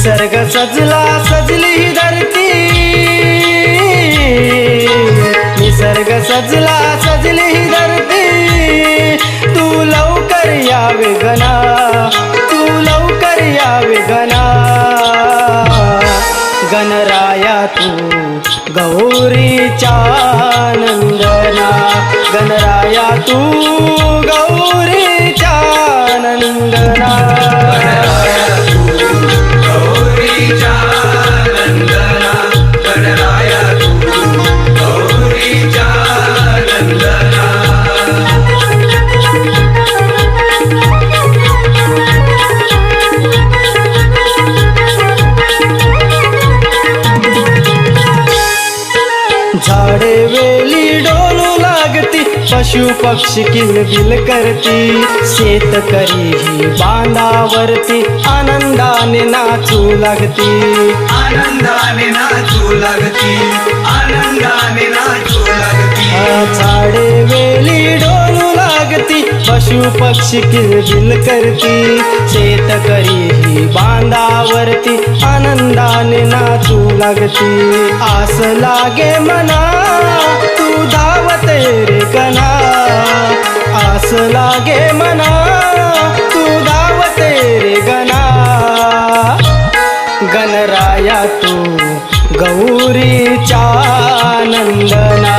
निसर्ग सजला सजली ही धरती. निसर्ग सजला सजली ही धरती. तू लवकर यावे गणा तू लवकर यावे गणा गणराया तू गौरीच्या नंदना. गणराया तू पशु पक्षी किलबिल करती. शेतकरी ही बांधावरती आनंदाने नाचू लागती. आनंदाने नाचू लागती. आनंदाने नाचू लागती. झाडे वेली डोलू लागती. पशु पक्षी किलबिल करती. शेतकरी ही बांधावरती आनंदाने नाचू लागती. आस लागे मना तू गणराया तू गौरीचा नंदना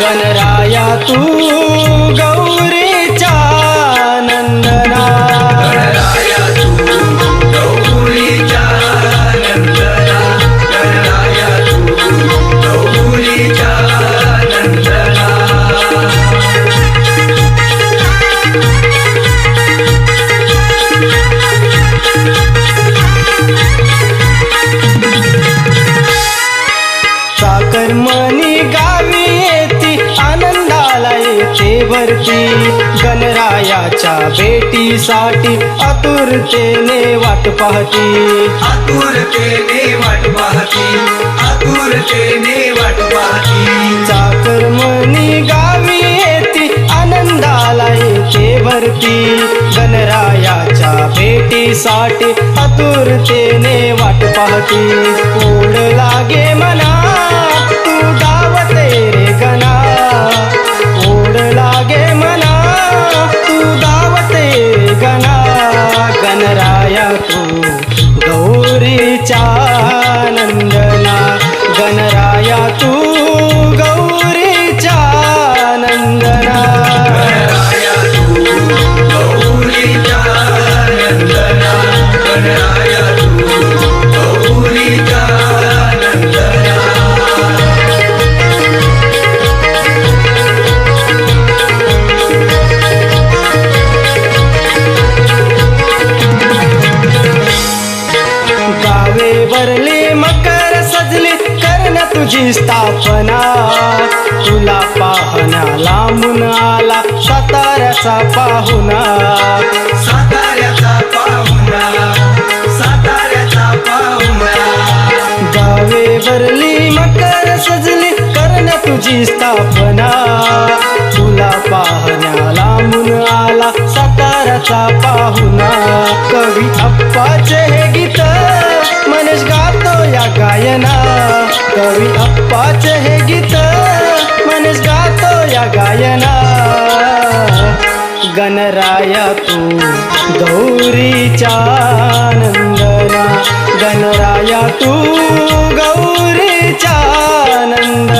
गणराया तू गौरी भरती गणरायाच्या भेटीसाठी आतुरतेने वाट पाहती. आतुरतेने वाट पाहती आतुरतेने वाट पाहती. चाकरमणी गावी येती आनंदाला येते भरती. गणरायाच्या भेटीसाठी आतुरतेने वाट पाहती. ओढ लागे मना तुझी स्थापना. तुला पाहण्या लांबून आला साताऱ्याचा पाहुणा. साताऱ्याचा पाहुणा साताऱ्याचा पाहुणा. गावे भरली मकर सजली कर्ण तुझी स्थापना. तुला पाहण्या लांबून आला साताऱ्याचा पाहुणा. कवी अप्पाचे हे गीत अप्पाचे हे गीत मनस गातो या गायना. गणराया तू गौरीच्या नंदना. गणराया तू गौरीच्या नंदना.